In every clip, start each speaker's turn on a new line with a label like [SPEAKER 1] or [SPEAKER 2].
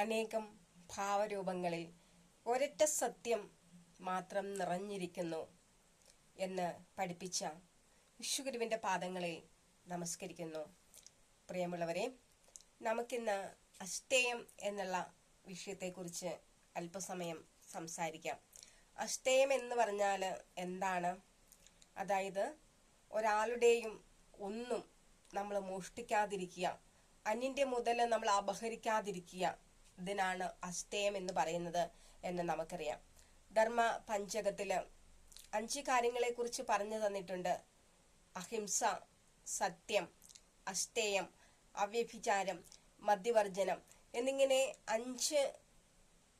[SPEAKER 1] അനേകം ഭാവരൂപങ്ങളിൽ ഒരൊറ്റ സത്യം മാത്രം നിറഞ്ഞിരിക്കുന്നു എന്ന് പഠിപ്പിച്ച വിശ്വഗുരുവിന്റെ പാദങ്ങളെ നമസ്കരിക്കുന്നു. പ്രിയമുള്ളവരെ നമുക്കിന്ന് അഷ്ടേയം എന്നുള്ള വിഷയത്തെക്കുറിച്ച് അല്പസമയം സംസാരിക്കാം. അഷ്ടേയം എന്ന് പറഞ്ഞാൽ എന്താണ്? അതായത് ഒരാളുടെയും ഒന്നും നമ്മൾ മോഷ്ടിക്കാതിരിക്കുക അന്യന്റെ മുതൽ നമ്മൾ അപഹരിക്കാതിരിക്കുക ഇതിനാണ് അസ്തേയം എന്ന് പറയുന്നത് എന്ന് നമുക്കറിയാം. ധർമ്മ പഞ്ചകത്തിൽ അഞ്ച് കാര്യങ്ങളെ കുറിച്ച് പറഞ്ഞു തന്നിട്ടുണ്ട്. അഹിംസ സത്യം അസ്തേയം അവ്യഭിചാരം മദ്യവർജനം എന്നിങ്ങനെ അഞ്ച്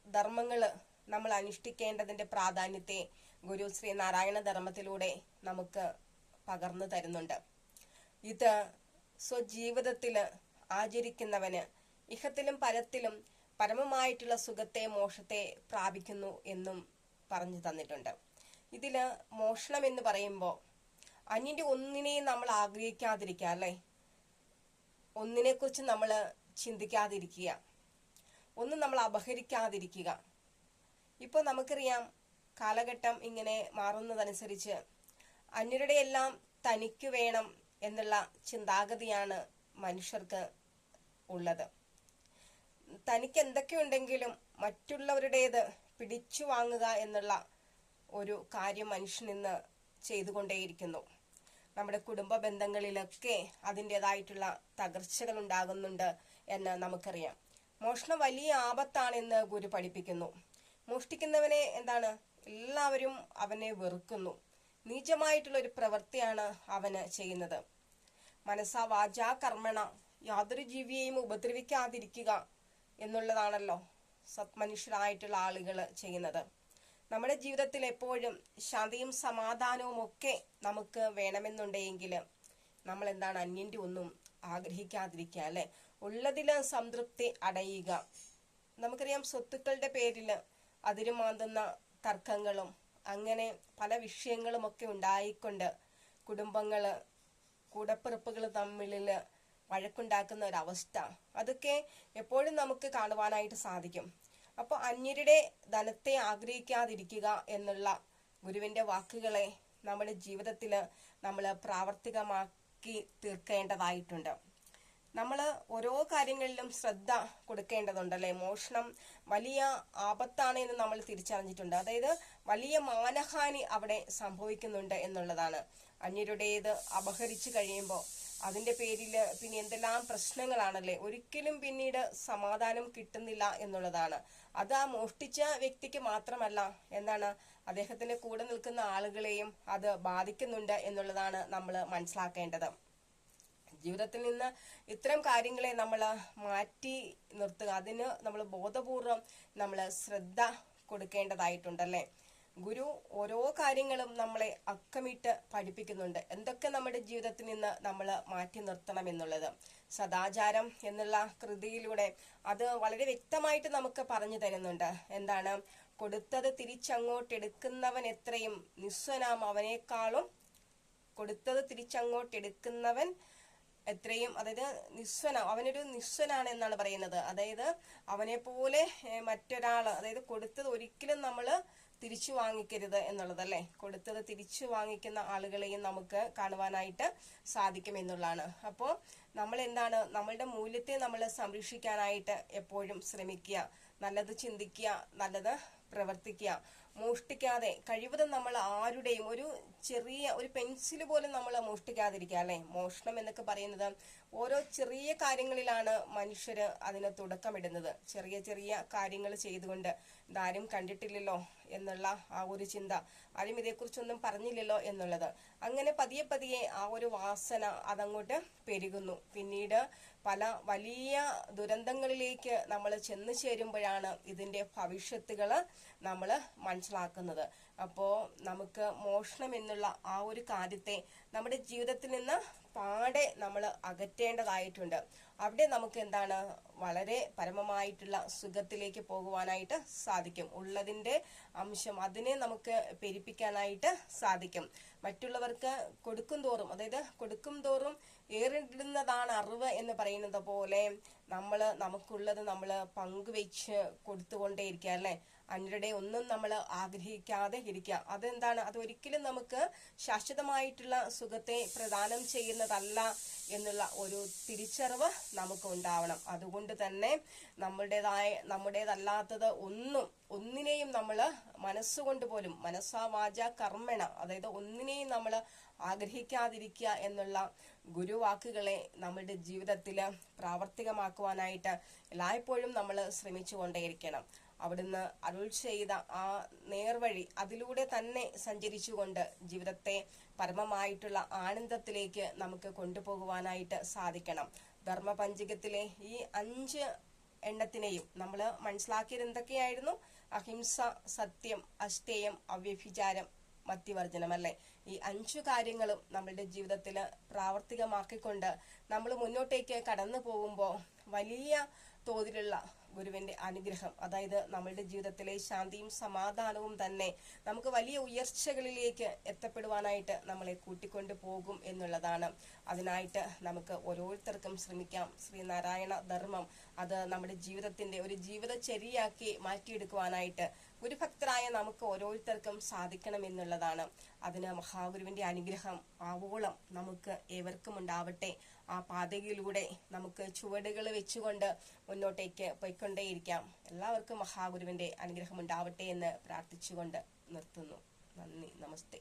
[SPEAKER 1] ധർമ്മങ്ങൾ നമ്മൾ അനുഷ്ഠിക്കേണ്ടതിന്റെ പ്രാധാന്യത്തെ ഗുരു ശ്രീ നാരായണ ധർമ്മത്തിലൂടെ നമുക്ക് പകർന്നു തരുന്നുണ്ട്. ഇത് സ്വജീവിതത്തിൽ ആചരിക്കുന്നവന് ഇഹത്തിലും പരത്തിലും പരമമായിട്ടുള്ള സുഖത്തെ മോക്ഷത്തെ പ്രാപിക്കുന്നു എന്നും പറഞ്ഞു തന്നിട്ടുണ്ട്. ഇതിൽ മോഷണം എന്ന് പറയുമ്പോൾ അന്യന്റെ ഒന്നിനെയും നമ്മൾ ആഗ്രഹിക്കാതിരിക്കുക അല്ലേ? ഒന്നിനെക്കുറിച്ച് നമ്മൾ ചിന്തിക്കാതിരിക്കുക. ഒന്നും നമ്മൾ അപഹരിക്കാതിരിക്കുക. ഇപ്പോൾ നമുക്കറിയാം കാലഘട്ടം ഇങ്ങനെ മാറുന്നതനുസരിച്ച് അന്യരുടെ എല്ലാം തനിക്ക് വേണം എന്നുള്ള ചിന്താഗതിയാണ് മനുഷ്യർക്ക് ഉള്ളത്. തനിക്ക് എന്തൊക്കെയുണ്ടെങ്കിലും മറ്റുള്ളവരുടേത് പിടിച്ചു വാങ്ങുക എന്നുള്ള ഒരു കാര്യം മനുഷ്യൻ ഇന്ന് ചെയ്തുകൊണ്ടേയിരിക്കുന്നു. നമ്മുടെ കുടുംബ ബന്ധങ്ങളിലൊക്കെ അതിന്റെതായിട്ടുള്ള തകർച്ചകൾ ഉണ്ടാകുന്നുണ്ട് എന്ന് നമുക്കറിയാം. മോഷണം വലിയ ആപത്താണെന്ന് ഗുരു പഠിപ്പിക്കുന്നു. മോഷ്ടിക്കുന്നവനെ എന്താണ്? എല്ലാവരും അവനെ വെറുക്കുന്നു. നീചമായിട്ടുള്ള ഒരു പ്രവൃത്തിയാണ് അവന് ചെയ്യുന്നത്. മനസ്സാ വാചാ കർമ്മണ യാതൊരു ജീവിയെയും ഉപദ്രവിക്കാതിരിക്കുക എന്നുള്ളതാണല്ലോ സത്മനുഷ്യരായിട്ടുള്ള ആളുകൾ ചെയ്യുന്നത്. നമ്മുടെ ജീവിതത്തിൽ എപ്പോഴും ശാന്തിയും സമാധാനവും ഒക്കെ നമുക്ക് വേണമെന്നുണ്ടെങ്കിൽ നമ്മൾ എന്താണ് അന്യന്റെ ഒന്നും ആഗ്രഹിക്കാതിരിക്കുക അല്ലെ? ഉള്ളതിൽ സംതൃപ്തി അടയുക. നമുക്കറിയാം സ്വത്തുക്കളുടെ പേരിൽ അതിരുമാന്തുന്ന തർക്കങ്ങളും അങ്ങനെ പല വിഷയങ്ങളും ഒക്കെ ഉണ്ടായിക്കൊണ്ട് കുടുംബങ്ങൾ കൂടപ്പിറപ്പുകൾ തമ്മിൽ വഴക്കുണ്ടാക്കുന്ന ഒരവസ്ഥ. അതൊക്കെ എപ്പോഴും നമുക്ക് കാണുവാനായിട്ട് സാധിക്കും. അപ്പോൾ അന്യരുടെ ധനത്തെ ആഗ്രഹിക്കാതിരിക്കുക എന്നുള്ള ഗുരുവിന്റെ വാക്കുകളെ നമ്മുടെ ജീവിതത്തിൽ നമ്മൾ പ്രാവർത്തികമാക്കി തീർക്കേണ്ടതായിട്ടുണ്ട്. നമ്മൾ ഓരോ കാര്യങ്ങളിലും ശ്രദ്ധ കൊടുക്കേണ്ടതുണ്ടല്ലേ? മോഷണം വലിയ ആപത്താണ് എന്ന് നമ്മൾ തിരിച്ചറിഞ്ഞിട്ടുണ്ട്. അതായത് വലിയ മാനഹാനി അവിടെ സംഭവിക്കുന്നുണ്ട് എന്നുള്ളതാണ്. അന്യരുടേത് അപഹരിച്ചു കഴിയുമ്പോൾ അതിന്റെ പേരിൽ പിന്നെ എന്തെല്ലാം പ്രശ്നങ്ങളാണല്ലേ? ഒരിക്കലും പിന്നീട് സമാധാനം കിട്ടുന്നില്ല എന്നുള്ളതാണ്. അത് ആ മോഷ്ടിച്ച വ്യക്തിക്ക് മാത്രമല്ല എന്താണ് അദ്ദേഹത്തിന്റെ കൂടെ നിൽക്കുന്ന ആളുകളെയും അത് ബാധിക്കുന്നുണ്ട് എന്നുള്ളതാണ് നമ്മൾ മനസ്സിലാക്കേണ്ടത്. ജീവിതത്തിൽ നിന്ന് ഇത്തരം കാര്യങ്ങളെ നമ്മൾ മാറ്റി നിർത്തുക അതിന് നമ്മൾ ബോധപൂർവം നമ്മൾ ശ്രദ്ധ കൊടുക്കേണ്ടതായിട്ടുണ്ടല്ലേ? ഗുരു ഓരോ കാര്യങ്ങളും നമ്മളെ അക്കമിട്ട് പഠിപ്പിക്കുന്നുണ്ട്. എന്തൊക്കെ നമ്മുടെ ജീവിതത്തിൽ നിന്ന് നമ്മൾ മാറ്റി നിർത്തണം എന്നുള്ളത്. സദാചാരം എന്നുള്ള കൃതിയിലൂടെ അത് വളരെ വ്യക്തമായിട്ട് നമുക്ക് പറഞ്ഞു തരുന്നുണ്ട്. എന്താണ്? കൊടുത്തത് തിരിച്ചങ്ങോട്ട് എടുക്കുന്നവൻ എത്രയും നിസ്വനാം അവനേക്കാളും കൊടുത്തത് തിരിച്ചങ്ങോട്ട് എടുക്കുന്നവൻ എത്രയും അതായത് നിസ്വന അവനൊരു നിസ്വനാണ് എന്നാണ് പറയുന്നത്. അതായത് അവനെ പോലെ മറ്റൊരാൾ അതായത് കൊടുത്തത് ഒരിക്കലും നമ്മൾ തിരിച്ചു വാങ്ങിക്കരുത് എന്നുള്ളതല്ലേ? കൊടുത്തത് തിരിച്ചു വാങ്ങിക്കുന്ന ആളുകളെയും നമുക്ക് കാണുവാനായിട്ട് സാധിക്കും എന്നുള്ളതാണ്. അപ്പോൾ നമ്മൾ എന്താണ് നമ്മളുടെ മൂല്യത്തെ നമ്മൾ സംരക്ഷിക്കാനായിട്ട് എപ്പോഴും ശ്രമിക്കുക. നല്ലത് ചിന്തിക്കുക നല്ലത് പ്രവർത്തിക്കുക. മോഷ്ടിക്കാതെ കഴിവതും നമ്മൾ ആരുടെയും ഒരു ചെറിയ ഒരു പെൻസിൽ പോലും നമ്മൾ മോഷ്ടിക്കാതിരിക്കുക അല്ലെ? മോഷണം എന്നൊക്കെ പറയുന്നത് ഓരോ ചെറിയ കാര്യങ്ങളിലാണ് മനുഷ്യർ അതിന് തുടക്കമിടുന്നത്. ചെറിയ ചെറിയ കാര്യങ്ങൾ ചെയ്തുകൊണ്ട് ഇതാരും കണ്ടിട്ടില്ലല്ലോ എന്നുള്ള ആ ഒരു ചിന്ത ആരും ഇതേക്കുറിച്ചൊന്നും പറഞ്ഞില്ലല്ലോ എന്നുള്ളത്. അങ്ങനെ പതിയെ പതിയെ ആ ഒരു വാസന അതങ്ങോട്ട് പെരുകുന്നു. പിന്നീട് പല വലിയ ദുരന്തങ്ങളിലേക്ക് നമ്മൾ ചെന്നു ചേരുമ്പോഴാണ് ഇതിന്റെ ഭവിഷ്യത്തുകൾ നമ്മൾ മനസ്സിലാക്കുന്നത്. അപ്പോൾ നമുക്ക് മോഷണം എന്നുള്ള ആ ഒരു കാര്യത്തെ നമ്മുടെ ജീവിതത്തിൽ നിന്ന് പാടെ നമ്മൾ അകറ്റേണ്ടതായിട്ടുണ്ട്. അവിടെ നമുക്ക് എന്താണ് വളരെ പരമമായിട്ടുള്ള സുഖത്തിലേക്ക് പോകുവാനായിട്ട് സാധിക്കും. ഉള്ളതിന്റെ അംശം അതിനെ നമുക്ക് പെരിപ്പിക്കാനായിട്ട് സാധിക്കും. മറ്റുള്ളവർക്ക് കൊടുക്കും തോറും അതായത് കൊടുക്കും തോറും ഏറിടുന്നതാണ് അറിവ് എന്ന് പറയുന്നത് പോലെ നമ്മൾ നമുക്കുള്ളത് നമ്മൾ പങ്കുവെച്ച് കൊടുത്തുകൊണ്ടേയിരിക്കുക അല്ലേ? അന്യരുടെ ഒന്നും നമ്മൾ ആഗ്രഹിക്കാതെ ഇരിക്കുക. അതെന്താണ്? അത് ഒരിക്കലും നമുക്ക് ശാശ്വതമായിട്ടുള്ള സുഖത്തെ പ്രദാനം ചെയ്യുന്നതല്ല എന്നുള്ള ഒരു തിരിച്ചറിവ് നമുക്ക് ഉണ്ടാവണം അതുകൊണ്ട് തന്നെ നമ്മുടേതായ നമ്മുടേതല്ലാത്തത് ഒന്നും ഒന്നിനെയും നമ്മൾ മനസ്സുകൊണ്ട് പോലും മനസ്സാ വാച കർമ്മണ അതായത് ഒന്നിനെയും നമ്മൾ ആഗ്രഹിക്കാതിരിക്കുക എന്നുള്ള ഗുരുവാക്കുകളെ നമ്മുടെ ജീവിതത്തിൽ പ്രാവർത്തികമാക്കുവാനായിട്ട് എല്ലായ്പ്പോഴും നമ്മൾ ശ്രമിച്ചുകൊണ്ടേയിരിക്കണം. അവിടുന്ന് അരുൾ ചെയ്ത ആ നേർവഴി അതിലൂടെ തന്നെ സഞ്ചരിച്ചുകൊണ്ട് ജീവിതത്തെ പരമമായിട്ടുള്ള ആനന്ദത്തിലേക്ക് നമുക്ക് കൊണ്ടുപോകുവാനായിട്ട് സാധിക്കണം. ധർമ്മപഞ്ചികത്തിലെ ഈ അഞ്ച് എണ്ണത്തിനെയും നമ്മൾ മനസ്സിലാക്കിയത് എന്തൊക്കെയായിരുന്നു? അഹിംസ സത്യം അസ്ഥേയം അവ്യഭിചാരം മത്യവർജനം അല്ലെ ഈ അഞ്ചു കാര്യങ്ങളും നമ്മളുടെ ജീവിതത്തിൽ പ്രാവർത്തികമാക്കിക്കൊണ്ട് നമ്മൾ മുന്നോട്ടേക്ക് കടന്നു പോകുമ്പോൾ വലിയ തോതിലുള്ള ഗുരുവിന്റെ അനുഗ്രഹം. അതായത് നമ്മളുടെ ജീവിതത്തിലെ ശാന്തിയും സമാധാനവും തന്നെ നമുക്ക് വലിയ ഉയർച്ചകളിലേക്ക് എത്തപ്പെടുവാനായിട്ട് നമ്മളെ കൂട്ടിക്കൊണ്ടു പോകും എന്നുള്ളതാണ്. അതിനായിട്ട് നമുക്ക് ഓരോരുത്തർക്കും ശ്രമിക്കാം. ശ്രീനാരായണ ധർമ്മം അത് നമ്മുടെ ജീവിതത്തിന്റെ ഒരു ജീവിതചര്യയാക്കി മാറ്റിയെടുക്കുവാനായിട്ട് ഗുരുഭക്തരായ നമുക്ക് ഓരോരുത്തർക്കും സാധിക്കണം എന്നുള്ളതാണ്. അതിന് മഹാഗുരുവിന്റെ അനുഗ്രഹം ആവോളം നമുക്ക് ഏവർക്കും ഉണ്ടാവട്ടെ. ആ പാതയിലൂടെ നമുക്ക് ചുവടുകൾ വെച്ചുകൊണ്ട് മുന്നോട്ടേക്ക് പോയിക്കൊണ്ടേയിരിക്കാം. എല്ലാവർക്കും മഹാഗുരുവിന്റെ അനുഗ്രഹം ഉണ്ടാവട്ടെ എന്ന് പ്രാർത്ഥിച്ചുകൊണ്ട് നിർത്തുന്നു. നന്ദി. നമസ്തേ.